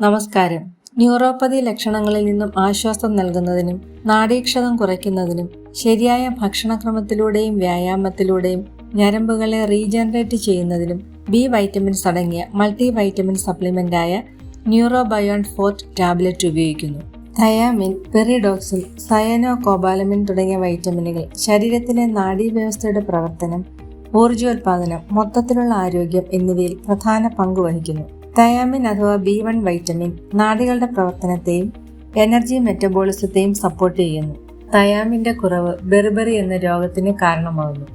നമസ്കാരം. ന്യൂറോപ്പതി ലക്ഷണങ്ങളിൽ നിന്നും ആശ്വാസം നൽകുന്നതിനും നാഡീക്ഷതം കുറയ്ക്കുന്നതിനും ശരിയായ ഭക്ഷണക്രമത്തിലൂടെയും വ്യായാമത്തിലൂടെയും ഞരമ്പുകളെ റീജനറേറ്റ് ചെയ്യുന്നതിനും ബി വൈറ്റമിൻസ് അടങ്ങിയ മൾട്ടി വൈറ്റമിൻ സപ്ലിമെന്റായ ന്യൂറോബയോൺ ഫോർട്ട് ടാബ്ലറ്റ് ഉപയോഗിക്കുന്നു. തയാമിൻ പെറിഡോക്സിൻ സയനോ കോബാലമിൻ തുടങ്ങിയ വൈറ്റമിനുകൾ ശരീരത്തിലെ നാഡീവ്യവസ്ഥയുടെ പ്രവർത്തനം ഊർജോത്പാദനം മൊത്തത്തിലുള്ള ആരോഗ്യം എന്നിവയിൽ പ്രധാന പങ്ക് വഹിക്കുന്നു. തയാമിൻ അഥവാ ബി വൺ വൈറ്റമിൻ നാടികളുടെ പ്രവർത്തനത്തെയും എനർജി മെറ്റബോളിസത്തെയും സപ്പോർട്ട് ചെയ്യുന്നു. തയാമിന്റെ കുറവ് ബെർബറി എന്ന രോഗത്തിന് കാരണമാകുന്നു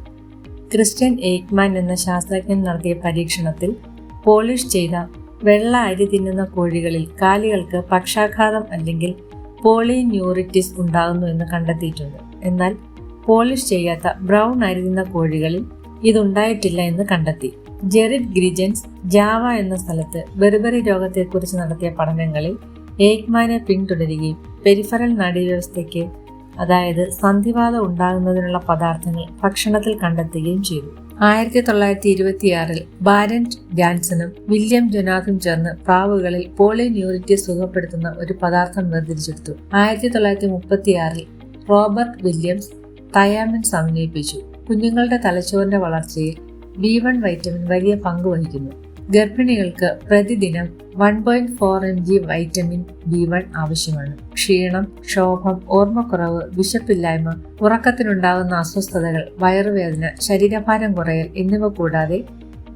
ക്രിസ്ത്യൻ എയ്ക്മാൻ എന്ന ശാസ്ത്രജ്ഞൻ നടത്തിയ പരീക്ഷണത്തിൽ പോളിഷ് ചെയ്ത വെള്ള അരി തിന്നുന്ന കോഴികളിൽ കാലികൾക്ക് പക്ഷാഘാതം അല്ലെങ്കിൽ പോളിന്യൂറിറ്റിസ് ഉണ്ടാകുന്നു എന്ന് കണ്ടെത്തിയിട്ടുണ്ട്. എന്നാൽ പോളിഷ് ചെയ്യാത്ത ബ്രൗൺ അരി തിന്ന കോഴികളിൽ ഇതുണ്ടായിട്ടില്ല എന്ന് കണ്ടെത്തി. ജെറിഡ് ഗ്രിജൻസ് ജാവ എന്ന സ്ഥലത്ത് ബെർബറി രോഗത്തെക്കുറിച്ച് നടത്തിയ പഠനങ്ങളിൽ ഏക്മാനെ പിന്തുടരുകയും പെരിഫറൽ നാഡീവ്യവസ്ഥയ്ക്ക് അതായത് സന്ധിവാദം ഉണ്ടാകുന്നതിനുള്ള പദാർത്ഥങ്ങൾ ഭക്ഷണത്തിൽ കണ്ടെത്തുകയും ചെയ്തു. ആയിരത്തി തൊള്ളായിരത്തി ഇരുപത്തിയാറിൽ ബാരന്റ് ജാൻസണും വില്യം ജൊനാഥും ചേർന്ന് പ്രാവുകളിൽ പോളിന്യൂറിറ്റി സുഖപ്പെടുത്തുന്ന ഒരു പദാർത്ഥം വേർതിരിച്ചെടുത്തു ആയിരത്തി തൊള്ളായിരത്തി മുപ്പത്തിയാറിൽ റോബർട്ട് വില്യംസ് തയാമിൻ സമന്വയിപ്പിച്ചു. കുഞ്ഞുങ്ങളുടെ തലച്ചോറിന്റെ വളർച്ചയിൽ ബി വൺ വൈറ്റമിൻ വലിയ പങ്ക് വഹിക്കുന്നു. ഗർഭിണികൾക്ക് പ്രതിദിനം one point four M G vitamin B one ആവശ്യമാണ്. ക്ഷീണം ക്ഷോഭം ഓർമ്മക്കുറവ് വിശപ്പില്ലായ്മ ഉറക്കത്തിനുണ്ടാകുന്ന അസ്വസ്ഥതകൾ വയറുവേദന ശരീരഭാരം കുറയൽ എന്നിവ കൂടാതെ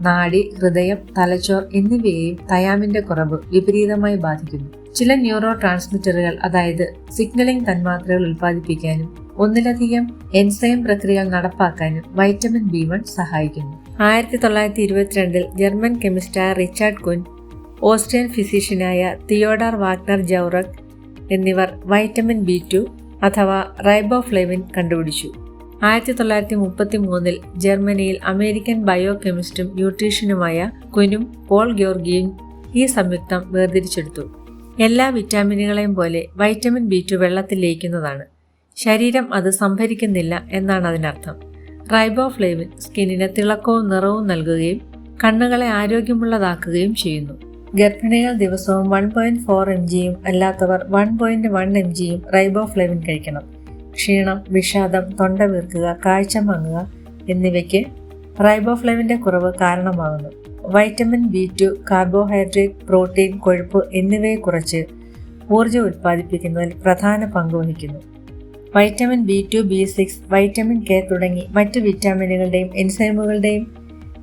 നാഡി ഹൃദയം തലച്ചോർ എന്നിവയെയും തയാമിന്റെ കുറവ് വിപരീതമായി ബാധിക്കുന്നു. ചില ന്യൂറോ ട്രാൻസ്മിറ്ററുകൾ അതായത് സിഗ്നലിംഗ് തന്മാത്രകൾ ഉൽപ്പാദിപ്പിക്കാനും ഒന്നിലധികം എൻസൈം പ്രക്രിയകൾ നടപ്പാക്കാനും വൈറ്റമിൻ ബി സഹായിക്കുന്നു. ആയിരത്തി തൊള്ളായിരത്തി ഇരുപത്തിരണ്ടിൽ ജർമ്മൻ കെമിസ്റ്റായ റിച്ചാർഡ് കുൻ ഓസ്ട്രിയൻ ഫിസിഷ്യനായ തിയോഡാർ വാഗ്നർ ജൗറക് എന്നിവർ വൈറ്റമിൻ ബി ടു അഥവാ റൈബോഫ്ലേവിൻ കണ്ടുപിടിച്ചു. ആയിരത്തി തൊള്ളായിരത്തി മുപ്പത്തി മൂന്നിൽ ജർമ്മനിയിൽ അമേരിക്കൻ ബയോ കെമിസ്റ്റും ന്യൂട്രീഷ്യനുമായ കുനും പോൾ ഗ്യോർഗിയും ഈ സംയുക്തം വേർതിരിച്ചെടുത്തു. എല്ലാ വിറ്റാമിനുകളെയും പോലെ വൈറ്റമിൻ ബി ടു വെള്ളത്തിൽ ലയിക്കുന്നതാണ്. ശരീരം അത് സംഭരിക്കുന്നില്ല എന്നാണ് അതിനർത്ഥം. റൈബോഫ്ലേവിൻ സ്കിന്നിന് തിളക്കവും നിറവും നൽകുകയും കണ്ണുകളെ ആരോഗ്യമുള്ളതാക്കുകയും ചെയ്യുന്നു. ഗർഭിണികൾ ദിവസവും വൺ പോയിന്റ് ഫോർ എം ജിയും അല്ലാത്തവർ വൺ പോയിന്റ് വൺ എം ജിയും റൈബോഫ്ലേവിൻ കഴിക്കണം. ക്ഷീണം വിഷാദം തൊണ്ട വീർക്കുക കാഴ്ച മങ്ങുക എന്നിവയ്ക്ക് റൈബോഫ്ലേവിന്റെ കുറവ് കാരണമാകുന്നു. Vitamin B two carbohydrate protein കൊഴുപ്പ് എന്നിവയെ കുറച്ച് ഊർജം ഉൽപ്പാദിപ്പിക്കുന്നതിൽ പ്രധാന പങ്ക് വഹിക്കുന്നു. Vitamin B two B six vitamin K തുടങ്ങി മറ്റു വിറ്റാമിനുകളുടെയും എൻസൈമുകളുടെയും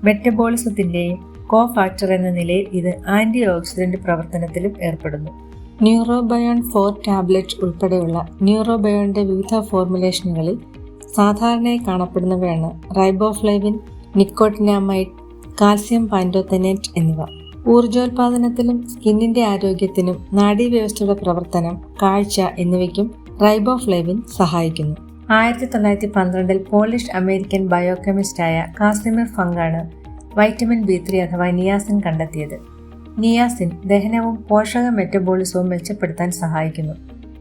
മെറ്റബോളിസത്തിന്റെയും കോ ഫാക്ടർ എന്ന നിലയിൽ ഇത് ആന്റി ഓക്സിഡന്റ് പ്രവർത്തനത്തിലും ഏർപ്പെടുന്നു. ന്യൂറോബയോൺ ഫോർ ടാബ്ലറ്റ് ഉൾപ്പെടെയുള്ള ന്യൂറോബയോണിന്റെ വിവിധ ഫോർമുലേഷനുകളിൽ സാധാരണയായി കാണപ്പെടുന്നവയാണ് റൈബോഫ്ലൈവിൻ നിക്കോട്ടിനാമൈഡ് കാൽസ്യം പാൻഡോത്തനേറ്റ് എന്നിവ. ഊർജോൽപാദനത്തിലും സ്കിന്നിന്റെ ആരോഗ്യത്തിനും നാഡീവ്യവസ്ഥയുടെ പ്രവർത്തനം കാഴ്ച എന്നിവയ്ക്കും റൈബോഫ്ലേവിൻ സഹായിക്കുന്നു. ആയിരത്തി തൊള്ളായിരത്തി പന്ത്രണ്ടിൽ പോളിഷ് അമേരിക്കൻ ബയോകെമിസ്റ്റായ കാസിമിർ ഫങ്കാണ് വൈറ്റമിൻ ബി ത്രീ അഥവാ നിയാസിൻ കണ്ടെത്തിയത്. നിയാസിൻ ദഹനവും പോഷക മെറ്റബോളിസവും മെച്ചപ്പെടുത്താൻ സഹായിക്കുന്നു.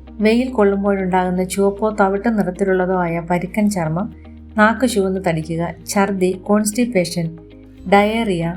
വെയിൽ കൊള്ളുമ്പോഴുണ്ടാകുന്ന ചുവപ്പോ തവിട്ട് നിറത്തിലുള്ളതോ ആയ പരിക്കൻ ചർമ്മം നാക്ക് ചുവന്ന് തടിക്കുക ഛർദി കോൺസ്റ്റിപ്പേഷൻ ഡയറിയ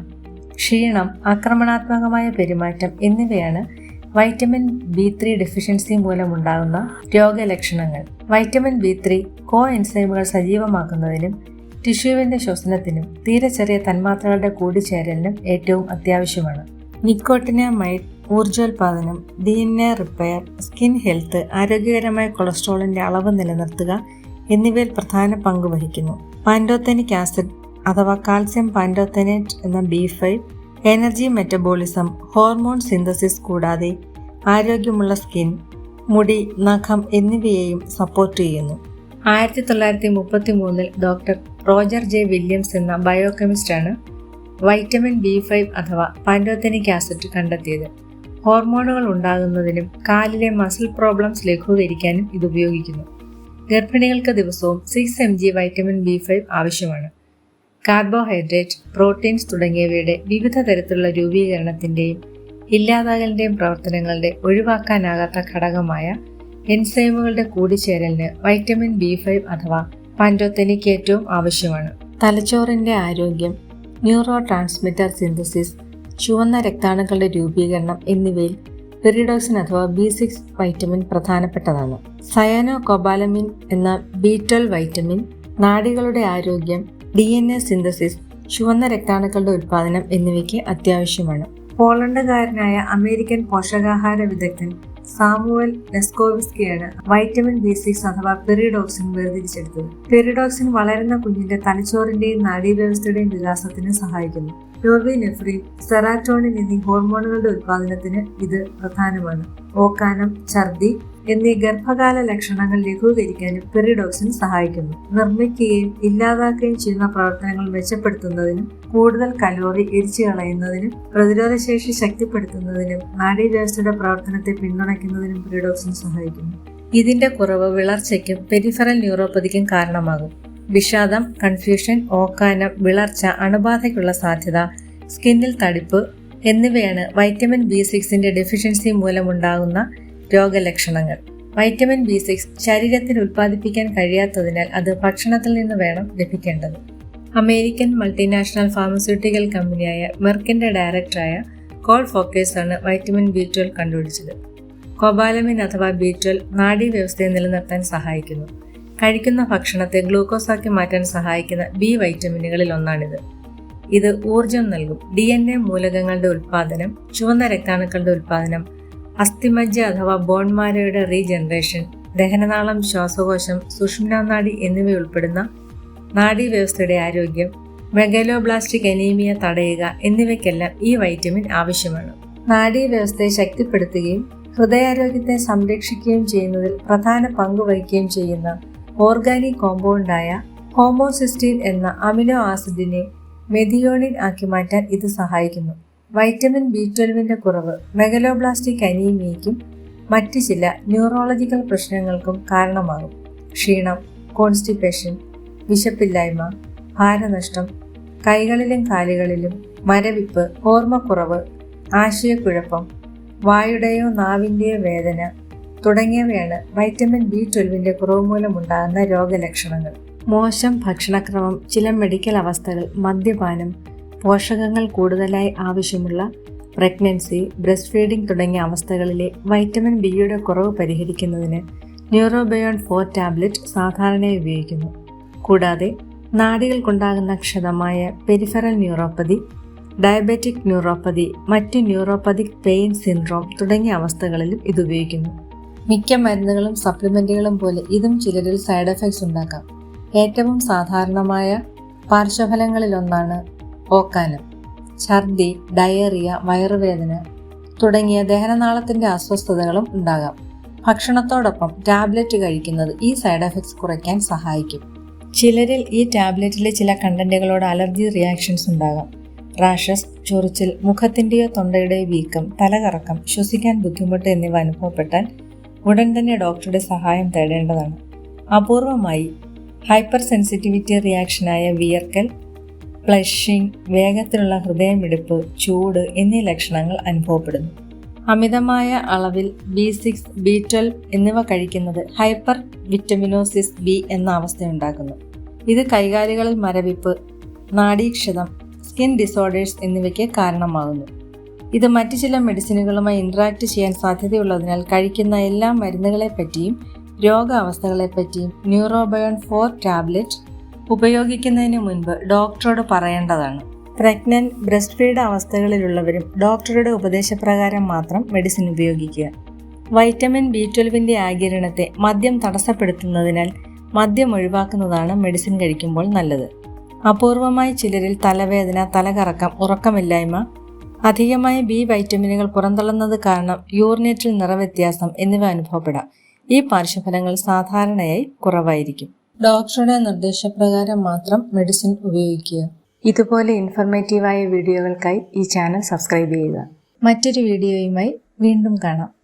ക്ഷീണം ആക്രമണാത്മകമായ പെരുമാറ്റം എന്നിവയാണ് വൈറ്റമിൻ ബി ത്രീ ഡെഫിഷ്യൻസി മൂലമുണ്ടാകുന്ന രോഗലക്ഷണങ്ങൾ. വൈറ്റമിൻ ബി ത്രീ കോ എൻസൈമുകൾ സജീവമാക്കുന്നതിനും ടിഷ്യൂവിന്റെ ശ്വസനത്തിനും തീരെ ചെറിയ തന്മാത്രകളുടെ കൂടിച്ചേരലിനും ഏറ്റവും അത്യാവശ്യമാണ്. Nicotinamide ഊർജോൽപാദനം D N A repair skin health ആരോഗ്യകരമായ കൊളസ്ട്രോളിന്റെ അളവ് നിലനിർത്തുക എന്നിവയിൽ പ്രധാന പങ്ക് വഹിക്കുന്നു. പാൻഡോത്തനിക് ആസിഡ് അഥവാ കാൽസ്യം പാൻഡോത്തനേറ്റ് എന്ന B five energy metabolism hormone synthesis കൂടാതെ ആരോഗ്യമുള്ള സ്കിൻ മുടി നഖം എന്നിവയെയും സപ്പോർട്ട് ചെയ്യുന്നു. ആയിരത്തി തൊള്ളായിരത്തി മുപ്പത്തി മൂന്നിൽ ഡോക്ടർ റോജർ ജെ വില്യംസ് എന്ന ബയോകെമിസ്റ്റാണ് വൈറ്റമിൻ ബി ഫൈവ് അഥവാ പാൻഡോത്തനിക് ആസിഡ് കണ്ടെത്തിയത്. ഹോർമോണുകൾ ഉണ്ടാകുന്നതിനും കാലിലെ മസിൽ പ്രോബ്ലംസ് ലഘൂകരിക്കാനും ഇത് ഉപയോഗിക്കുന്നു. ഗർഭിണികൾക്ക് ദിവസവും six M G vitamin B five ആവശ്യമാണ്. കാർബോഹൈഡ്രേറ്റ് പ്രോട്ടീൻസ് തുടങ്ങിയവയുടെ വിവിധ തരത്തിലുള്ള രൂപീകരണത്തിന്റെയും ഇല്ലാതാകലിന്റെയും പ്രവർത്തനങ്ങളുടെ ഒഴിവാക്കാനാകാത്ത ഘടകമായ എൻസൈമുകളുടെ കൂടിച്ചേരലിന് വൈറ്റമിൻ ബി ഫൈവ് അഥവാ പാൻഡോത്തനിക് ഏറ്റവും ആവശ്യമാണ്. തലച്ചോറിന്റെ ആരോഗ്യം ന്യൂറോ ട്രാൻസ്മിറ്റർ സിന്തസിസ് ചുവന്ന രക്താണുക്കളുടെ രൂപീകരണം എന്നിവയിൽ പെരിഡോക്സിൻ അഥവാ ബി സിക്സ് വൈറ്റമിൻ പ്രധാനപ്പെട്ടതാണ്. സയാനോ കൊബാലമിൻ എന്ന ബി ട്വൽവ് വൈറ്റമിൻ നാടികളുടെ ആരോഗ്യം ഡി എൻ എ സിന്തസിസ് ചുവന്ന രക്താണുക്കളുടെ ഉൽപാദനം എന്നിവയ്ക്ക് അത്യാവശ്യമാണ്. പോളണ്ടുകാരനായ അമേരിക്കൻ പോഷകാഹാര വിദഗ്ധൻ സാമുവൽ നെസ്കോവിസ്കിയാണ് വൈറ്റമിൻ ബി സിക്സ് അഥവാ പെറിഡോക്സിൻ വേർതിരിച്ചെടുത്തത്. പെറിഡോക്സിൻ വളരുന്ന കുഞ്ഞിന്റെ തലച്ചോറിന്റെയും നാഡീവ്യവസ്ഥയുടെയും വികാസത്തിന് സഹായിക്കുന്നു. നോർവിനെഫ്രിൻ സെറാറ്റോണിൻ എന്നീ ഹോർമോണുകളുടെ ഉത്പാദനത്തിന് ഇത് പ്രധാനമാണ്. ഓക്കാനം ഛർദി എന്നീ ഗർഭകാല ലക്ഷണങ്ങൾ ലഘൂകരിക്കാനും പെറിഡോക്സിൻ സഹായിക്കുന്നു. നിർമ്മിക്കുകയും ഇല്ലാതാക്കുകയും ചെയ്യുന്ന പ്രവർത്തനങ്ങൾ മെച്ചപ്പെടുത്തുന്നതിനും കൂടുതൽ കലോറി എരിച്ചു കളയുന്നതിനും പ്രതിരോധശേഷി ശക്തിപ്പെടുത്തുന്നതിനും നാഡീവ്യവസ്ഥയുടെ പ്രവർത്തനത്തെ പിന്തുണയ്ക്കുന്നതിനും പെറിഡോക്സിൻ സഹായിക്കുന്നു. ഇതിന്റെ കുറവ് വിളർച്ചയ്ക്കും പെരിഫറൽ ന്യൂറോപ്പതിക്കും കാരണമാകും. വിഷാദം കൺഫ്യൂഷൻ ഓക്കാനം വിളർച്ച അണുബാധയ്ക്കുള്ള സാധ്യത സ്കിന്നിൽ തടിപ്പ് എന്നിവയാണ് വൈറ്റമിൻ ബി സിക്സിന്റെ ഡെഫിഷ്യൻസി മൂലമുണ്ടാകുന്ന രോഗലക്ഷണങ്ങൾ. വൈറ്റമിൻ ബി സിക്സ് ശരീരത്തിൽ ഉൽപ്പാദിപ്പിക്കാൻ കഴിയാത്തതിനാൽ അത് ഭക്ഷണത്തിൽ നിന്ന് വേണം ലഭിക്കേണ്ടത്. അമേരിക്കൻ മൾട്ടിനാഷണൽ ഫാർമസ്യൂട്ടിക്കൽ കമ്പനിയായ മെർക്കിന്റെ ഡയറക്ടറായ കോൾ ഫോക്കേഴ്സ് ആണ് വൈറ്റമിൻ ബി ട്വൽവ് കണ്ടുപിടിച്ചത്. കൊബാലമിൻ അഥവാ ബി ട്വൽവ് നാഡീവ്യവസ്ഥയെ നിലനിർത്താൻ സഹായിക്കുന്നു. കഴിക്കുന്ന ഭക്ഷണത്തെ ഗ്ലൂക്കോസാക്കി മാറ്റാൻ സഹായിക്കുന്ന ബി വൈറ്റമിനുകളിൽ ഒന്നാണിത്. ഇത് ഊർജം നൽകും. ഡി എൻ എ മൂലകങ്ങളുടെ ഉൽപാദനം ചുവന്ന രക്താണുക്കളുടെ ഉൽപാദനം അസ്ഥിമജ്ജ അഥവാ ബോൺമാരയുടെ റീജനറേഷൻ ദഹനനാളം ശ്വാസകോശം സുഷുമ്നാനാഡി എന്നിവ ഉൾപ്പെടുന്ന നാഡീവ്യവസ്ഥയുടെ ആരോഗ്യം മെഗലോബ്ലാസ്റ്റിക് അനീമിയ തടയുക എന്നിവയ്ക്കെല്ലാം ഈ വൈറ്റമിൻ ആവശ്യമാണ്. നാഡീവ്യവസ്ഥയെ ശക്തിപ്പെടുത്തുകയും ഹൃദയാരോഗ്യത്തെ സംരക്ഷിക്കുകയും ചെയ്യുന്നതിൽ പ്രധാന പങ്ക് വഹിക്കുകയും ചെയ്യുന്ന ഓർഗാനിക് കോമ്പൗണ്ടായ ഹോമോസിസ്റ്റീൻ എന്ന അമിനോ ആസിഡിനെ മെതിയോണിൻ ആക്കി മാറ്റാൻ ഇത് സഹായിക്കുന്നു. വൈറ്റമിൻ ബി ട്വൽവിന്റെ കുറവ് മെഗലോബ്ലാസ്റ്റിക് അനീമിയയ്ക്കും മറ്റ് ചില ന്യൂറോളജിക്കൽ പ്രശ്നങ്ങൾക്കും കാരണമാകും. ക്ഷീണം കോൺസ്റ്റിപ്പേഷൻ വിശപ്പില്ലായ്മ ഭാരനഷ്ടം കൈകളിലും കാലുകളിലും മരവിപ്പ് ഓർമ്മക്കുറവ് ആശയക്കുഴപ്പം വായുടെയോ നാവിന്റെയോ വേദന തുടങ്ങിയവയാണ് വൈറ്റമിൻ ബി ട്വൽവിന്റെ കുറവ് മൂലമുണ്ടാകുന്ന രോഗലക്ഷണങ്ങൾ. മോശം ഭക്ഷണക്രമം ചില മെഡിക്കൽ അവസ്ഥകൾ മദ്യപാനം പോഷകങ്ങൾ കൂടുതലായി ആവശ്യമുള്ള പ്രഗ്നൻസി ബ്രസ്റ്റ് ഫീഡിംഗ് തുടങ്ങിയ അവസ്ഥകളിലെ വൈറ്റമിൻ ബിയുടെ കുറവ് പരിഹരിക്കുന്നതിന് ന്യൂറോബയോൺ ഫോർ ടാബ്ലറ്റ് സാധാരണയായി ഉപയോഗിക്കുന്നു. കൂടാതെ നാടികൾക്കുണ്ടാകുന്ന ക്ഷതമായ പെരിഫറൽ ന്യൂറോപ്പതി ഡയബറ്റിക് ന്യൂറോപ്പതി മറ്റ് ന്യൂറോപ്പതിക് പെയിൻ സിൻഡ്രോം തുടങ്ങിയ അവസ്ഥകളിലും ഇത് ഉപയോഗിക്കുന്നു. മിക്ക മരുന്നുകളും സപ്ലിമെന്റുകളും പോലെ ഇതും ചിലരിൽ സൈഡ് എഫക്ട്സ് ഉണ്ടാക്കാം. ഏറ്റവും സാധാരണമായ പാർശ്വഫലങ്ങളിലൊന്നാണ് ഓക്കാനം ഛർദി ഡയറിയ വയറുവേദന തുടങ്ങിയ ദഹനനാളത്തിന്റെ അസ്വസ്ഥതകളും ഉണ്ടാകാം. ഭക്ഷണത്തോടൊപ്പം ടാബ്ലറ്റ് കഴിക്കുന്നത് ഈ സൈഡ് എഫക്ട്സ് കുറയ്ക്കാൻ സഹായിക്കും. ചിലരിൽ ഈ ടാബ്ലറ്റിലെ ചില കണ്ടന്റുകളോട് അലർജി റിയാക്ഷൻസ് ഉണ്ടാകാം. റാഷസ് ചൊറിച്ചിൽ മുഖത്തിന്റെയോ തൊണ്ടയുടെയോ വീക്കം തലകറക്കം ശ്വസിക്കാൻ ബുദ്ധിമുട്ട് എന്നിവ അനുഭവപ്പെട്ടാൽ ഉടൻ തന്നെ ഡോക്ടറുടെ സഹായം തേടേണ്ടതാണ്. അപൂർവമായി ഹൈപ്പർ സെൻസിറ്റിവിറ്റി റിയാക്ഷനായ വിയർക്കൽ ഫ്ലഷിംഗ് വേഗത്തിലുള്ള ഹൃദയമിടിപ്പ് ചൂട് എന്നീ ലക്ഷണങ്ങൾ അനുഭവപ്പെടുന്നു. അമിതമായ അളവിൽ ബി സിക്സ് ബി ട്വൽവ് എന്നിവ കഴിക്കുന്നത് ഹൈപ്പർ വിറ്റമിനോസിസ് ബി എന്ന അവസ്ഥയുണ്ടാക്കുന്നു. ഇത് കൈകാലുകളിൽ മരവിപ്പ് നാഡീക്ഷതം സ്കിൻ ഡിസോർഡേഴ്സ് എന്നിവയ്ക്ക് കാരണമാകുന്നു. ഇത് മറ്റു ചില മെഡിസിനുകളുമായി ഇന്ററാക്ട് ചെയ്യാൻ സാധ്യതയുള്ളതിനാൽ കഴിക്കുന്ന എല്ലാ മരുന്നുകളെപ്പറ്റിയും രോഗാവസ്ഥകളെപ്പറ്റിയും ന്യൂറോബയോൺ ഫോർ ടാബ്ലറ്റ് ഉപയോഗിക്കുന്നതിന് മുൻപ് ഡോക്ടറോട് പറയേണ്ടതാണ്. പ്രഗ്നന്റ് ബ്രസ്റ്റ് ഫീഡ് അവസ്ഥകളിലുള്ളവരും ഡോക്ടറുടെ ഉപദേശപ്രകാരം മാത്രം മെഡിസിൻ ഉപയോഗിക്കുക. വൈറ്റമിൻ ബി ട്വൽവിന്റെ ആകിരണത്തെ മദ്യം തടസ്സപ്പെടുത്തുന്നതിനാൽ മദ്യം ഒഴിവാക്കുന്നതാണ് മെഡിസിൻ കഴിക്കുമ്പോൾ നല്ലത്. അപൂർവമായി ചിലരിൽ തലവേദന തലകറക്കം ഉറക്കമില്ലായ്മ അധികമായ ബി വൈറ്റമിനുകൾ പുറന്തള്ളുന്നത് കാരണം യൂറിനേറ്റിൽ നിറവ്യത്യാസം എന്നിവ അനുഭവപ്പെടാം. ഈ പാർശ്വഫലങ്ങൾ സാധാരണയായി കുറവായിരിക്കും. ഡോക്ടറുടെ നിർദ്ദേശപ്രകാരം മാത്രം മെഡിസിൻ ഉപയോഗിക്കുക. ഇതുപോലെ ഇൻഫർമേറ്റീവായ വീഡിയോകൾക്കായി ഈ ചാനൽ സബ്സ്ക്രൈബ് ചെയ്യുക. മറ്റൊരു വീഡിയോയുമായി വീണ്ടും കാണാം.